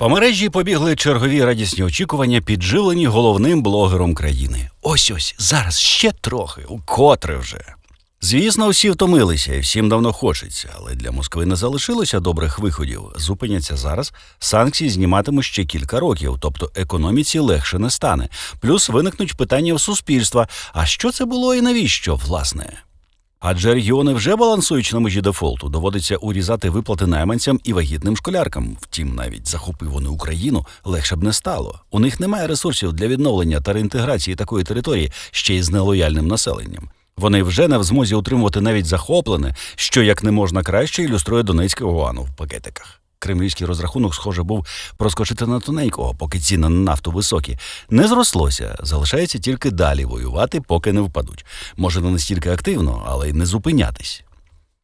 По мережі побігли чергові радісні очікування, підживлені головним блогером країни. Ось ось зараз ще трохи, укотре вже. Звісно, всі втомилися і всім давно хочеться, але для Москви не залишилося добрих виходів. Зупиняться зараз, санкції зніматимуть ще кілька років, тобто економіці легше не стане. Плюс виникнуть питання в суспільства: а що це було і навіщо, власне? Адже регіони вже балансують на межі дефолту, доводиться урізати виплати найманцям і вагітним школяркам. Втім, навіть захопив вони Україну, легше б не стало. У них немає ресурсів для відновлення та реінтеграції такої території ще й з нелояльним населенням. Вони вже не в змозі утримувати навіть захоплене, що як не можна краще ілюструє Донецьке ОАНу в пакетиках. Кремлівський розрахунок, схоже, був проскочити на тоненького, поки ціни на нафту високі. Не зрослося, залишається тільки далі воювати, поки не впадуть. Може, не настільки активно, але й не зупинятись.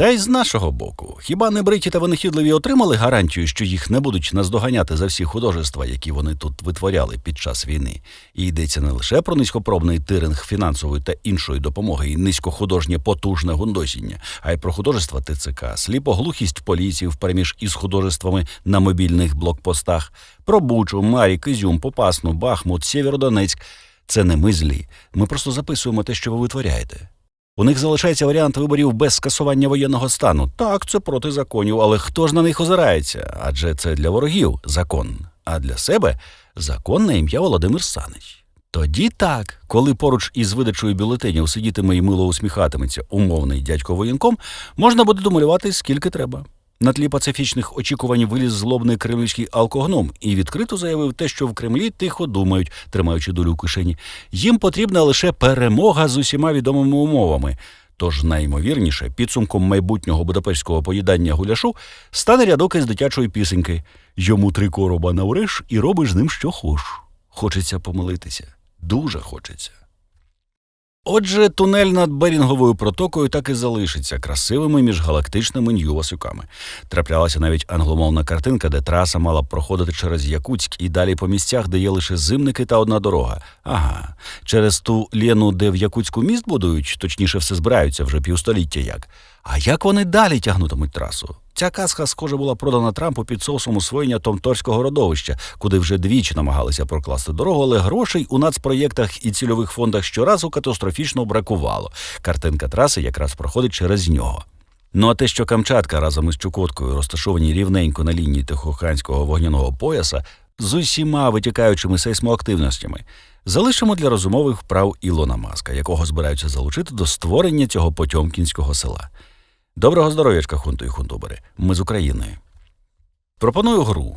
Та й з нашого боку, хіба не бриті та винахідливі отримали гарантію, що їх не будуть наздоганяти за всі художества, які вони тут витворяли під час війни? І йдеться не лише про низькопробний тиринг фінансової та іншої допомоги і низькохудожнє потужне гундосіння, а й про художества ТЦК, сліпоглухість поліції впереміж із художествами на мобільних блокпостах, про Бучу, Марі, Кизюм, Попасну, Бахмут, Сєвєродонецьк. Це не ми злі. Ми просто записуємо те, що ви витворяєте. У них залишається варіант виборів без скасування воєнного стану. Так, це проти законів, але хто ж на них озирається? Адже це для ворогів закон, а для себе закон на ім'я Володимир Санич. Тоді так, коли поруч із видачою бюлетенів сидітиме і мило усміхатиметься умовний дядько воєнком, можна буде домалювати скільки треба. На тлі пацифічних очікувань виліз злобний кремлівський алкогном і відкрито заявив те, що в Кремлі тихо думають, тримаючи долю в кишені. Їм потрібна лише перемога з усіма відомими умовами. Тож найімовірніше, підсумком майбутнього будапештського поїдання гуляшу стане рядок із дитячої пісеньки Йому три короба навреш і робиш з ним що хош. Хочеться помилитися. Дуже хочеться. Отже, тунель над Берінговою протокою так і залишиться красивими міжгалактичними нью-васюками. Траплялася навіть англомовна картинка, де траса мала б проходити через Якутськ і далі по місцях, де є лише зимники та одна дорога. Ага, через ту Лену, де в Якутську міст будують, точніше, все збираються вже півстоліття як. А як вони далі тягнутимуть трасу? Ця казка, схоже, була продана Трампу під соусом освоєння Томторського родовища, куди вже двічі намагалися прокласти дорогу, але грошей у нацпроєктах і цільових фондах щоразу катастрофічно бракувало. Картинка траси якраз проходить через нього. Ну а те, що Камчатка разом із Чукоткою розташовані рівненько на лінії Тихоокеанського вогняного пояса з усіма витікаючими сейсмоактивностями, залишимо для розумових вправ Ілона Маска, якого збираються залучити до створення цього потьомкінського села. Доброго здоров'ячка, хунту і хунтубери. Ми з України. Пропоную гру.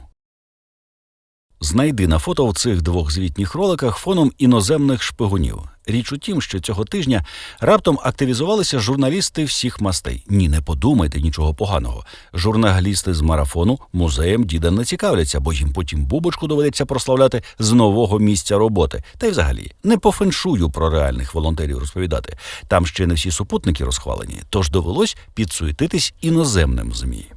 Знайди на фото в цих двох звітніх роликах фоном іноземних шпигунів. Річ у тім, що цього тижня раптом активізувалися журналісти всіх мастей. Ні, не подумайте нічого поганого. Журналісти з марафону музеєм діда не цікавляться, бо їм потім бубочку доведеться прославляти з нового місця роботи. Та й взагалі не по феншую про реальних волонтерів розповідати. Там ще не всі супутники розхвалені, тож довелось підсуетитись іноземним змі.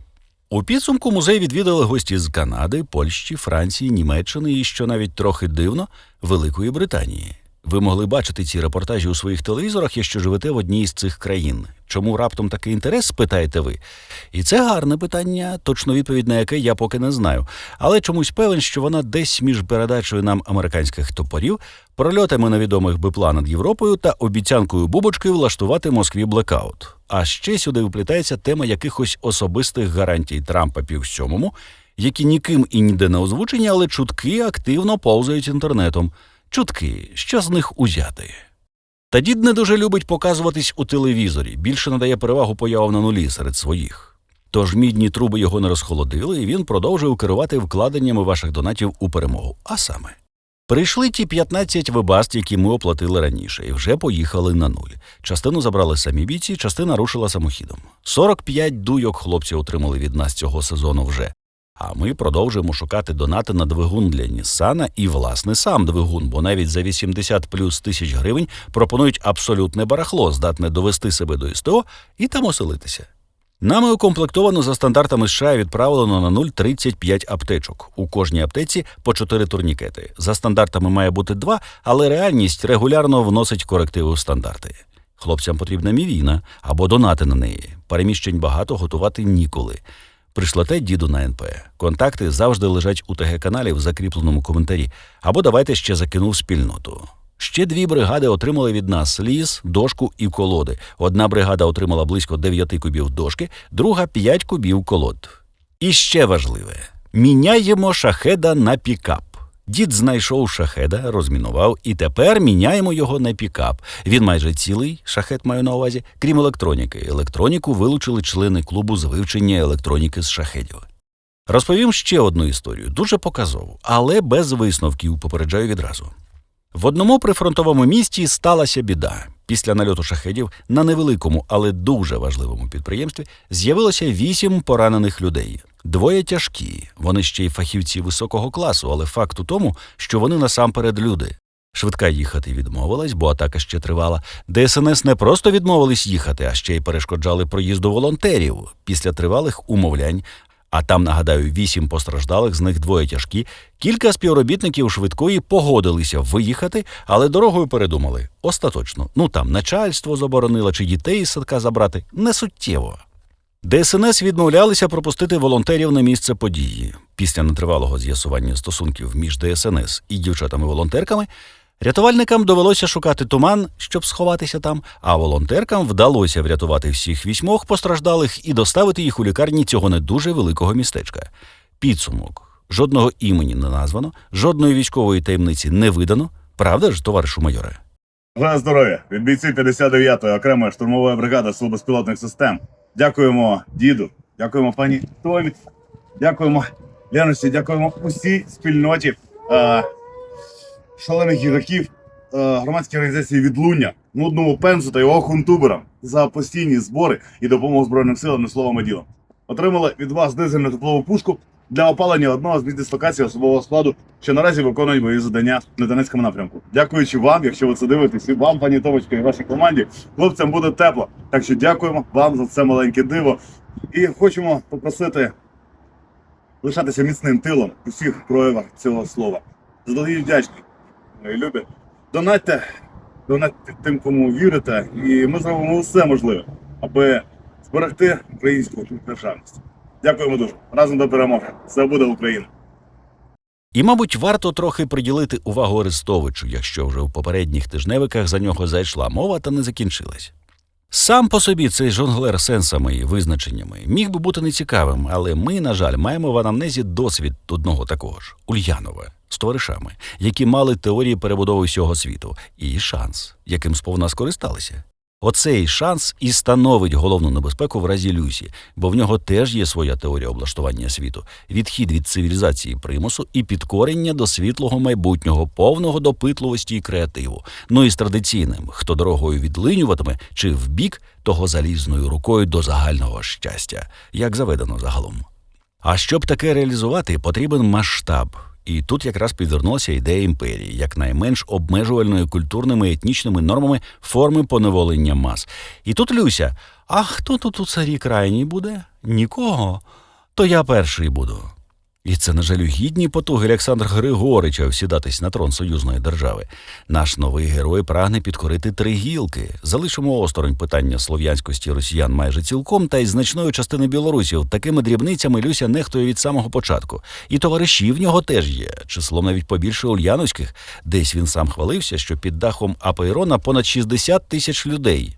У підсумку музей відвідали гості з Канади, Польщі, Франції, Німеччини і, що навіть трохи дивно, Великої Британії. Ви могли бачити ці репортажі у своїх телевізорах, якщо живете в одній з цих країн. Чому раптом такий інтерес, спитаєте ви? І це гарне питання, точно відповідь на яке я поки не знаю. Але чомусь певен, що вона десь між передачею нам американських топорів, прольотами невідомих бипла над Європою та обіцянкою бубочки влаштувати Москві блекаут. А ще сюди вплітається тема якихось особистих гарантій Трампа півсьомому, які ніким і ніде не озвучені, але чутки активно повзають інтернетом. Чутки, що з них узяти. Та дід не дуже любить показуватись у телевізорі, більше надає перевагу появам на нулі серед своїх. Тож мідні труби його не розхолодили, і він продовжив керувати вкладеннями ваших донатів у перемогу. А саме, прийшли ті 15 вебаст, які ми оплатили раніше, і вже поїхали на нуль. Частину забрали самі бійці, частина рушила самохідом. 45 дуйок хлопці отримали від нас цього сезону вже. А ми продовжуємо шукати донати на двигун для Ніссана і, власне, сам двигун, бо навіть за 80 плюс тисяч гривень пропонують абсолютне барахло, здатне довести себе до СТО і там оселитися. Нами укомплектовано за стандартами США відправлено на нуль 35 аптечок. У кожній аптеці по 4 турнікети. За стандартами має бути 2, але реальність регулярно вносить корективи у стандарти. Хлопцям потрібна мівіна або донати на неї. Переміщень багато готувати ніколи. Пришлете діду на НП. Контакти завжди лежать у ТГ каналі в закріпленому коментарі. Або давайте ще закину в спільноту. Ще дві бригади отримали від нас ліс, дошку і колоди. Одна бригада отримала близько 9 кубів дошки, друга 5 кубів колод. І ще важливе: міняємо шахеда на пікап. Дід знайшов шахеда, розмінував, і тепер міняємо його на пікап. Він майже цілий, шахет маю на увазі, крім електроніки. Електроніку вилучили члени клубу з вивчення електроніки з шахедів. Розповім ще одну історію, дуже показову, але без висновків, попереджаю відразу. В одному прифронтовому місті сталася біда. Після нальоту шахедів на невеликому, але дуже важливому підприємстві з'явилося вісім поранених людей. Двоє тяжкі, вони ще й фахівці високого класу, але факт у тому, що вони насамперед люди. Швидка їхати відмовилась, бо атака ще тривала. ДСНС не просто відмовились їхати, а ще й перешкоджали проїзду волонтерів після тривалих умовлянь. А там, нагадаю, вісім постраждалих, з них двоє тяжкі. Кілька співробітників швидкої погодилися виїхати, але дорогою передумали. Остаточно. Ну там начальство заборонило чи дітей із садка забрати. Не суттєво. ДСНС відмовлялися пропустити волонтерів на місце події. Після нетривалого з'ясування стосунків між ДСНС і дівчатами-волонтерками рятувальникам довелося шукати туман, щоб сховатися там, а волонтеркам вдалося врятувати всіх вісьмох постраждалих і доставити їх у лікарні цього не дуже великого містечка. Підсумок: жодного імені не названо, жодної військової таємниці не видано. Правда ж, товаришу майоре? Бажаю здоров'я від бійців 59-ї окремої штурмової бригади Сил безпілотних систем. Дякуємо діду, дякуємо пані Томі, дякуємо Леночці, дякуємо усій спільноті е, шалених їжаків е, громадської організації відлуння, нудному пенсу та його хунтуберам за постійні збори і допомогу Збройним силам не словом і ділом. Отримали від вас дизельну теплову пушку для опалення одного з бізнес-локацій особового складу, що наразі виконують бойові завдання на Донецькому напрямку. Дякуючи вам, якщо ви це дивитесь, і вам, пані Томочка, і вашій команді, хлопцям буде тепло. Так що дякуємо вам за це маленьке диво. І хочемо попросити лишатися міцним тилом у всіх проявах цього слова. Заздалегідь вдячні, мої любі. Донатьте, донатьте тим, кому вірите, і ми зробимо все можливе, аби зберегти українську державність. Дякуємо дуже. Разом до перемоги. Все буде Україна. І, мабуть, варто трохи приділити увагу Арестовичу, якщо вже в попередніх тижневиках за нього зайшла мова та не закінчилась. Сам по собі цей жонглер сенсами і визначеннями міг би бути нецікавим, але ми, на жаль, маємо в анамнезі досвід одного такого ж Ульянова з товаришами, які мали теорії перебудови всього світу, і шанс, яким сповна скористалися. Оцей шанс і становить головну небезпеку в разі Люсі, бо в нього теж є своя теорія облаштування світу, відхід від цивілізації примусу і підкорення до світлого майбутнього, повного допитливості і креативу. Ну і з традиційним, хто дорогою відлинюватиме чи вбік, того залізною рукою до загального щастя, як заведено загалом. А щоб таке реалізувати, потрібен масштаб. І тут якраз підвернулася ідея імперії, як найменш обмежувальної культурними етнічними нормами форми поневолення мас. І тут Люся, а хто тут у царі крайній буде? Нікого. То я перший буду. І це, на жаль, гідні потуги Олександра Григорича всідатись на трон союзної держави. Наш новий герой прагне підкорити три гілки. Залишимо осторонь питання слов'янськості росіян майже цілком, та й значної частини білорусів такими дрібницями Люся нехтує від самого початку. І товариші в нього теж є, числом навіть побільше ульяновських. Десь він сам хвалився, що під дахом Апейрона понад 60 тисяч людей.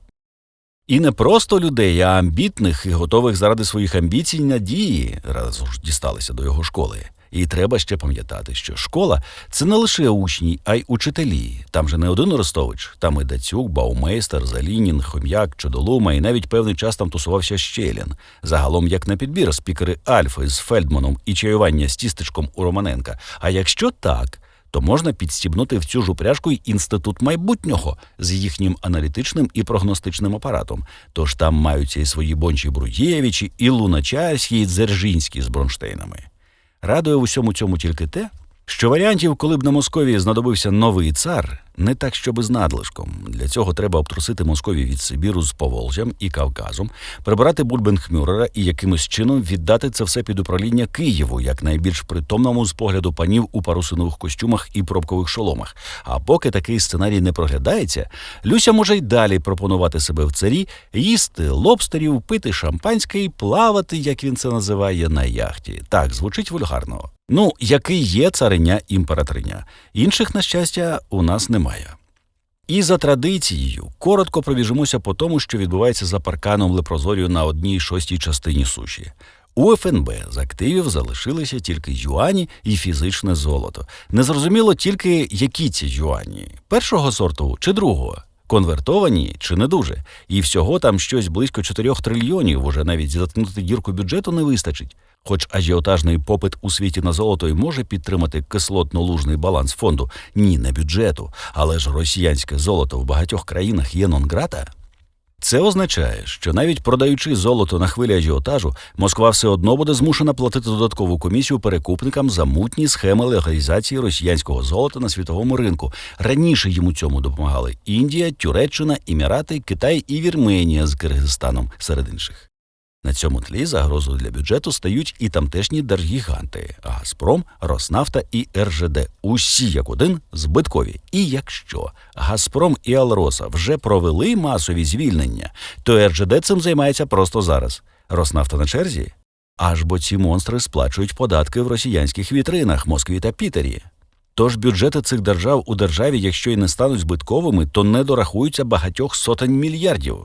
І не просто людей, а амбітних і готових заради своїх амбіцій надії, раз уж дісталися до його школи. І треба ще пам'ятати, що школа це не лише учні, а й учителі. Там же не один Ростович, там і Дацюк, Баумейстер, Залінін, Хом'як, Чудолума, і навіть певний час там тусувався Щелін. Загалом, як на підбір, спікери Альфи з Фельдманом і чаювання з тістечком у Романенка. А якщо так, то можна підстібнути в цю ж упряжку й інститут майбутнього з їхнім аналітичним і прогностичним апаратом. Тож там маються і свої Бончі Бруєвичі, і Луначарські, і Дзержинські з Бронштейнами. Радує в усьому цьому тільки те, Що варіантів, коли б на Московії знадобився новий цар, не так, щоби з надлишком. Для цього треба обтрусити Московію від Сибіру з Поволжям і Кавказом, прибрати Бульбенхмюрера і якимось чином віддати це все під управління Києву, як найбільш притомному з погляду панів у парусинових костюмах і пробкових шоломах. А поки такий сценарій не проглядається, Люся може й далі пропонувати себе в царі, їсти лобстерів, пити шампанське і плавати, як він це називає, на яхті. Так звучить вульгарно. Ну, який є цариня імператриня. Інших, на щастя, у нас немає. І за традицією коротко пробіжимося по тому, що відбувається за парканом Лепрозорію на одній шостій частині суші. У ФНБ з активів залишилися тільки юані і фізичне золото. Незрозуміло тільки, які ці юані першого сорту чи другого. Конвертовані чи не дуже, і всього там щось близько 4 трильйонів, уже навіть заткнути дірку бюджету не вистачить. Хоч ажіотажний попит у світі на золото й може підтримати кислотно-лужний баланс фонду, ні, не бюджету, але ж росіянське золото в багатьох країнах є нонграта. Це означає, що навіть продаючи золото на хвилі ажіотажу, Москва все одно буде змушена платити додаткову комісію перекупникам за мутні схеми легалізації росіянського золота на світовому ринку. Раніше йому цьому допомагали Індія, Тюреччина, Емірати, Китай і Вірменія з Киргизстаном серед інших. На цьому тлі загрозою для бюджету стають і тамтешні держгіганти Газпром, Роснафта і РЖД. Усі як один збиткові. І якщо Газпром і Алроса вже провели масові звільнення, то РЖД цим займається просто зараз. Роснафта на черзі. Аж бо ці монстри сплачують податки в росіянських вітринах Москві та Пітері. Тож бюджети цих держав у державі, якщо й не стануть збитковими, то не дорахуються багатьох сотень мільярдів.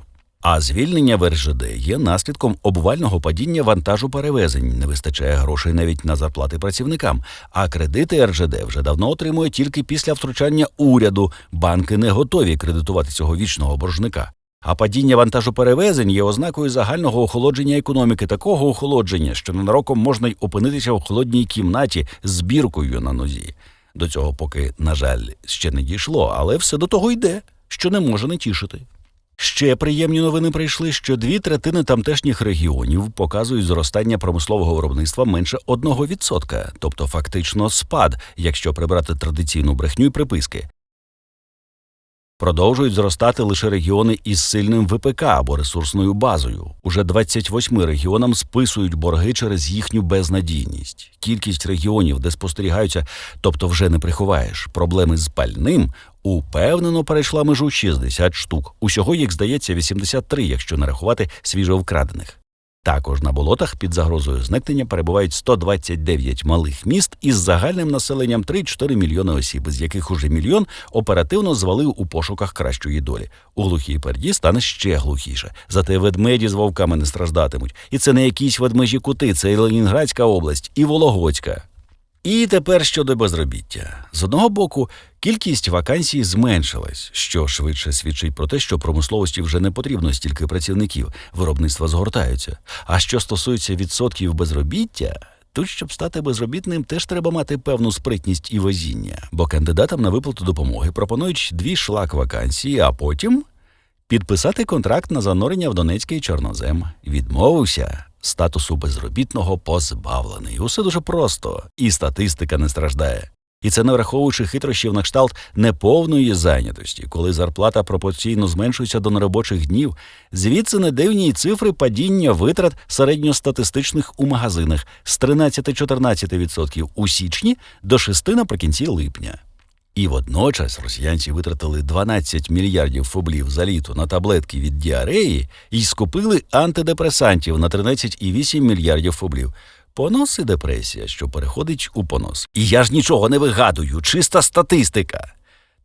А звільнення в РЖД є наслідком обвального падіння вантажу перевезень. Не вистачає грошей навіть на зарплати працівникам. А кредити РЖД вже давно отримує тільки після втручання уряду. Банки не готові кредитувати цього вічного боржника. А падіння вантажу перевезень є ознакою загального охолодження економіки, такого охолодження, що ненароком можна й опинитися в холодній кімнаті з біркою на нозі. До цього поки, на жаль, ще не дійшло, але все до того йде, що не може не тішити. Ще приємні новини прийшли, що дві третини тамтешніх регіонів показують зростання промислового виробництва менше 1%, тобто фактично спад, якщо прибрати традиційну брехню і приписки. Продовжують зростати лише регіони із сильним ВПК або ресурсною базою. Уже 28 регіонам списують борги через їхню безнадійність. Кількість регіонів, де спостерігаються, тобто вже не приховаєш, проблеми з пальним, упевнено перейшла межу 60 штук. Усього їх здається 83, якщо не рахувати свіжовкрадених. Також на болотах під загрозою зникнення перебувають 129 малих міст із загальним населенням 3-4 мільйони осіб, з яких уже мільйон оперативно звалив у пошуках кращої долі. У глухій перді стане ще глухіше. Зате ведмеді з вовками не страждатимуть. І це не якісь ведмежі кути, це і Ленінградська область, і Вологодська. І тепер щодо безробіття. З одного боку, кількість вакансій зменшилась, що швидше свідчить про те, що промисловості вже не потрібно стільки працівників, виробництва згортаються. А що стосується відсотків безробіття, тут, щоб стати безробітним, теж треба мати певну спритність і везіння, бо кандидатам на виплату допомоги пропонують дві шлак вакансії, а потім підписати контракт на занурення в Донецький чорнозем. Відмовився. Статусу безробітного позбавлений. Усе дуже просто, і статистика не страждає. І це не враховуючи хитрощів на кшталт неповної зайнятості, коли зарплата пропорційно зменшується до неробочих днів. Звідси не дивні цифри падіння витрат середньостатистичних у магазинах з 13-14% у січні до 6% наприкінці липня. І водночас росіянці витратили 12 мільярдів фублів за літо на таблетки від діареї і скупили антидепресантів на 13,8 мільярдів фублів. Понос і депресія, що переходить у понос. І я ж нічого не вигадую, чиста статистика.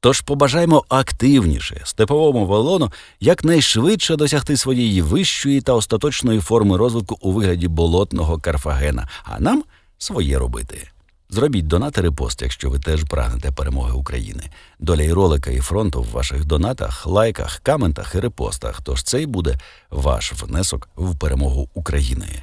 Тож побажаємо активніше степовому валону якнайшвидше досягти своєї вищої та остаточної форми розвитку у вигляді болотного Карфагена, а нам своє робити. Зробіть донат і репост, якщо ви теж прагнете перемоги України. Доля і ролика і фронту в ваших донатах, лайках, коментах і репостах. Тож це й буде ваш внесок в перемогу України.